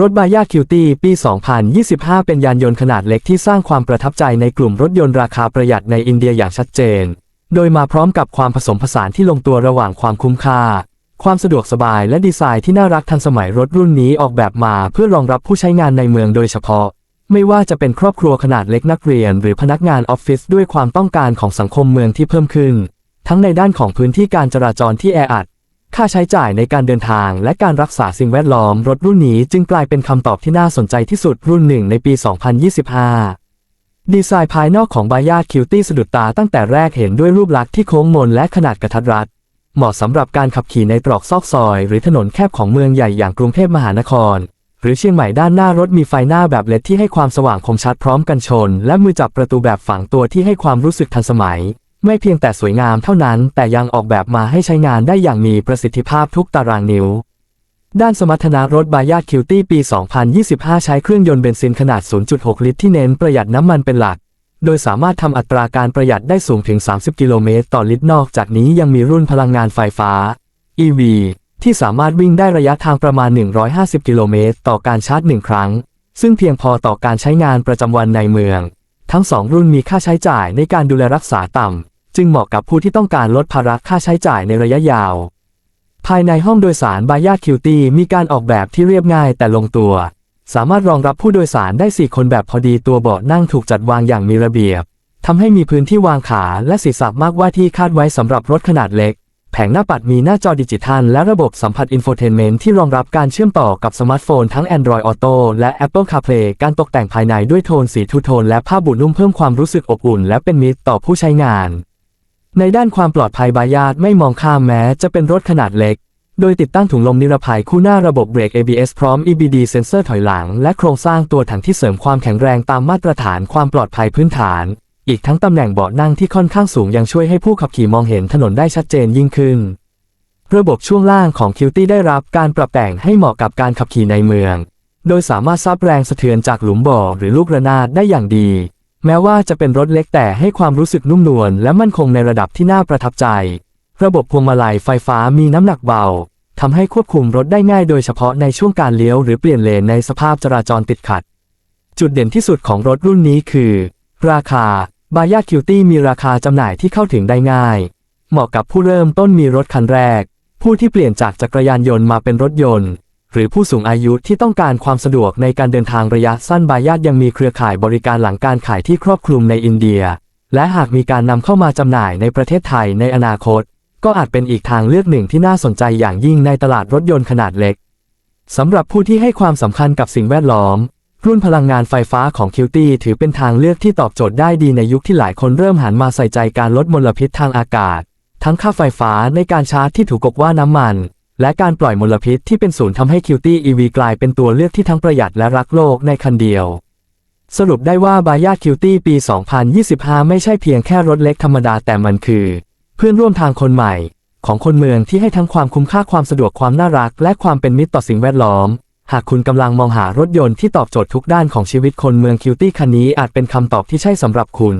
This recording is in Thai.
รถบายาคิวตี้ปี 2025 เป็นยานยนต์ขนาดเล็กที่สร้างความประทับใจในกลุ่มรถยนต์ราคาประหยัดในอินเดียอย่างชัดเจน โดยมาพร้อมกับความผสมผสานที่ลงตัวระหว่างความคุ้มค่า ความสะดวกสบายและดีไซน์ที่น่ารักทันสมัยรถรุ่นนี้ออกแบบมาเพื่อรองรับผู้ใช้งานในเมืองโดยเฉพาะ ไม่ว่าจะเป็นครอบครัวขนาดเล็กนักเรียน หรือพนักงานออฟฟิศด้วยความต้องการของสังคมเมืองที่เพิ่มขึ้น ทั้งในด้านของพื้นที่การจราจรที่แออัด ค่าใช้จ่ายในการเดินทางและการรักษาสิ่งแวดล้อมรถรุ่นนี้จึงกลายเป็นคำตอบที่น่าสนใจที่สุดรุ่นหนึ่งในปี 2025 ดีไซน์ภายนอกของบายาคิวตี้สะดุดตาตั้งแต่แรกเห็นด้วยรูปลักษณ์ที่โค้งมนและขนาดกระทัดรัด เหมาะสำหรับการขับขี่ในตรอกซอกซอย หรือถนนแคบของเมืองใหญ่อย่างกรุงเทพมหานคร หรือเชียงใหม่ด้านหน้ารถมีไฟหน้าแบบเลดที่ให้ความสว่างคมชัดพร้อมกันชน และมือจับประตูแบบฝังตัวที่ให้ความรู้สึกทันสมัย ไม่เพียงแต่สวยงามเท่านั้น แต่ยังออกแบบมาให้ใช้งานได้อย่างมีประสิทธิภาพทุกตารางนิ้ว ด้านสมรรถนะรถบายาคิวตี้ปี 2025 ใช้เครื่องยนต์เบนซินขนาด 0.6 ลิตรที่เน้นประหยัดน้ำมันเป็นหลัก โดยสามารถทำอัตราการประหยัดได้สูงถึง 30 กิโลเมตรต่อลิตรนอกจากนี้ยังมีรุ่นพลังงานไฟฟ้า EV ที่สามารถวิ่งได้ระยะทางประมาณ 150 กิโลเมตรต่อการชาร์จหนึ่งครั้ง ซึ่งเพียงพอต่อการใช้งานประจำวันในเมือง ทั้งสองรุ่นมีค่าใช้จ่ายในการดูแลรักษาต่ำ จึงเหมาะกับผู้ที่ต้องการลดภาระค่าใช้จ่ายในระยะยาว ภายในห้องโดยสารบายาคิวตี้มีการออกแบบที่เรียบง่ายแต่ลงตัว สามารถรองรับผู้โดยสารได้ 4 คนแบบพอดีตัวเบาะนั่งถูกจัดวางอย่างมีระเบียบทำให้มีพื้นที่วางขาและศีรษะมากว่าที่คาดไว้สำหรับรถขนาดเล็ก แผงหน้าปัดมีหน้าจอดิจิทัล และระบบสัมผัสอินโฟเทนเมนต์ที่รองรับการเชื่อมต่อกับสมาร์ทโฟนทั้ง Android Auto และ Apple CarPlay การตกแต่งภายในด้วยโทนสีทูโทนและผ้าบุนุ่มเพิ่มความรู้สึกอบอุ่นและเป็นมิตรต่อผู้ใช้งาน ในด้านความปลอดภัยบายาดไม่มองข้ามแม้จะเป็นรถขนาดเล็ก โดยติดตั้งถุงลมนิรภัยคู่หน้าระบบเบรก ABS พร้อม EBD เซนเซอร์ถอยหลัง และโครงสร้างตัวถังที่เสริมความแข็งแรงตามมาตรฐานความปลอดภัยพื้นฐาน อีกทั้งตำแหน่งเบาะนั่งที่ค่อนข้างสูงยังช่วยให้ผู้ขับขี่มองเห็นถนนได้ชัดเจนยิ่งขึ้น ระบบช่วงล่างของ QT ได้รับการปรับแต่งให้เหมาะกับการขับขี่ในเมือง โดยสามารถซับแรงสะเทือนจากหลุมบ่อหรือลูกระนาดได้อย่างดี แม้ว่าจะเป็นรถเล็กแต่ให้ความรู้สึกนุ่มนวลและมั่นคงในระดับที่น่าประทับใจ ระบบพวงมาลัยไฟฟ้ามีน้ำหนักเบาทำให้ควบคุมรถได้ง่ายโดยเฉพาะในช่วงการเลี้ยวหรือเปลี่ยนเลนในสภาพจราจรติดขัด จุดเด่นที่สุดของรถรุ่นนี้คือ ราคาบายาคิวตี้มีราคาจำหน่ายที่เข้าถึงได้ง่าย เหมาะกับผู้เริ่มต้นมีรถคันแรก ผู้ที่เปลี่ยนจากจักรยานยนต์มาเป็นรถยนต์ หรือผู้สูงอายุที่ต้องการความสะดวกในการเดินทางระยะสั้นบายาดยังมีเครือข่ายบริการหลังการขายที่ครอบคลุมในอินเดีย และหากมีการนำเข้ามาจำหน่ายในประเทศไทยในอนาคต ก็อาจเป็นอีกทางเลือกหนึ่งที่น่าสนใจอย่างยิ่งในตลาดรถยนต์ขนาดเล็กสำหรับผู้ที่ให้ความสำคัญกับสิ่งแวดล้อม รุ่นพลังงานไฟฟ้าของคิวตี้ถือเป็นทางเลือกที่ตอบโจทย์ได้ดีในยุคที่หลายคนเริ่มหันมาใส่ใจการลดมลพิษทางอากาศ ทั้งค่าไฟฟ้าในการชาร์จที่ถูกกว่าน้ำมัน และการปล่อยมลพิษที่เป็นศูนย์ทำให้คิวตี้ EV กลายเป็นตัวเลือกที่ทั้งประหยัดและรักโลกในคันเดียว สรุปได้ว่าบายาคิวตี้ปี 2025 ไม่ใช่เพียงแค่รถเล็กธรรมดาแต่มันคือ เพื่อนร่วมทางคนใหม่ ของคนเมืองที่ให้ทั้งความคุ้มค่าความสะดวกความน่ารัก และความเป็นมิตรต่อสิ่งแวดล้อม หากคุณกำลังมองหารถยนต์ที่ตอบโจทย์ทุกด้านของชีวิตคนเมืองคิวตี้คันนี้อาจเป็นคำตอบที่ใช่สำหรับคุณ